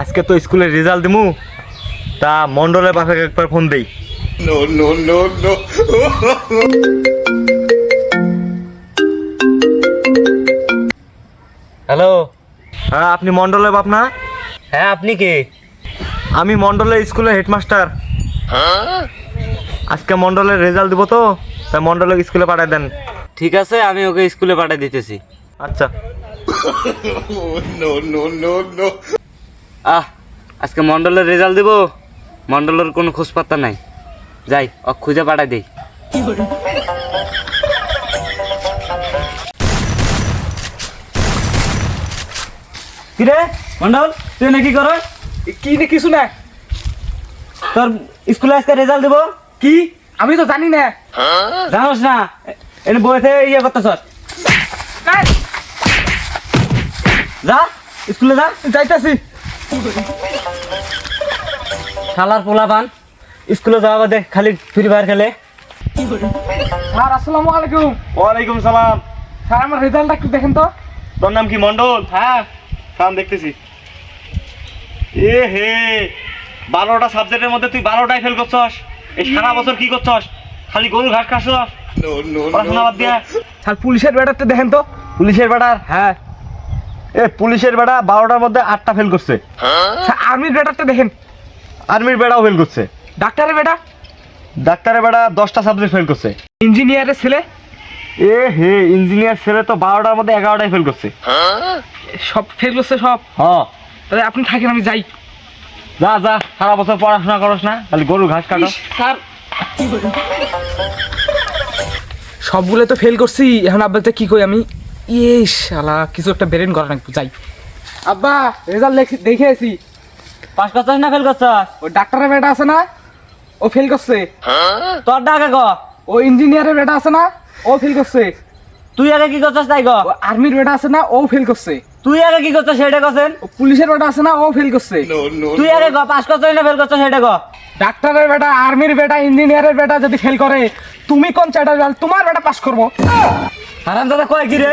আজকে তো স্কুলের রেজাল্ট দিমু। তা মন্ডলের বাপে একবার ফোন দেই। হ্যালো হ্যাঁ আপনি মন্ডলের বাপ না? হ্যাঁ আপনি কে? আমি মন্ডলের স্কুলের হেডমাস্টার। আজকে মন্ডলের রেজাল্ট দিব তো তাই মন্ডলের স্কুলে পাঠাই দেন। ঠিক আছে আমি ওকে স্কুলে পাঠিয়ে দিতেছি। আচ্ছা। আহ আজকে মন্ডলের রেজাল্ট দিব। মন্ডলের কোনো খোঁজ পাত্তা নাই। যাই ও খুঁজে পাঠাই দেই। কিরে মন্ডল তুই নাকি কর কি রে কিছু না। তোর স্কুলে আজকে রেজাল্ট দিব? কি? আমি তো জানি না। জানোস না? এনে বইতে ইয়ে করতেছ যা স্কুলে যা যাইতাছি। শালার পোলা পান স্কুলে যাওয়া বাদে খালি ফ্রি ফায়ার খেলে। স্যার আসসালামু আলাইকুম। ওয়ালাইকুম সালাম। স্যার আমার রেজাল্টটা একটু দেখেন তো। তোর নাম কি মন্ডল? হ্যাঁ। কাম দেখতেছি। এ হে বারোটা সাবজেক্টের মধ্যে তুই বারোটাই ফেল করছস। এই সারা বছর কি করছস? খালি গরু ঘাস খাচ্ছস পড়াশোনা বাদ দিয়া। স্যার পুলিশের ব্যাটারটা দেখেন তো। পুলিশের বেটার হ্যাঁ। এ পুলিশের বেড়া বারোটার মধ্যে আটটা ফেল করছে। স্যার আর্মির ব্যাটারটা দেখেন। আর্মির বেড়াও ফেল করছে। ডাক্তারের বেটা ডাক্তারের বেটা দশটা সাবজেক্ট ফেল করছে। ইঞ্জিনিয়ারের ছেলে? এ হে ইঞ্জিনিয়ার ছেলে তো বারোটার মধ্যে এগারোটাই ফেল করছে। সব ফেল করছে সব? হ তাহলে আপনি থাকেন আমি যাই। যা যা সারা বছর পড়াশোনা করস না খালি গরু ঘাস কাটো। স্যার। সবগুলো তো ফেল করছি এখন আব্বাতে কি কই আমি? ইয়ে শালা কিছু একটা বেরেন করা নাকি যাই। আব্বা রেজাল্ট দেখে আছি পাস করছস না ফেল করছস? ওই ডাক্তারের বেটা আছে না? ও ফেল করছে। তোর ডাকে গ ও ইঞ্জিনিয়ারের বেটা আছে না? ও ফেল করছে। তুই আগে কি করছস তাই গ আর্মির বেটা আছে না? ও ফেল করছে। তুই আগে কি করছস সেটা কছেন পুলিশের বেটা আছে না? ও ফেল করছে। তুই আগে গ পাস করছস না ফেল করছস সেটা গ ডাক্তারের বেটা, আর্মির বেটা, ইঞ্জিনিয়ারের বেটা যদি ফেল করে, তুমি কোন চ্যাটার তোমার বেটা পাস করব। হারাম দাদা কয় কি রে?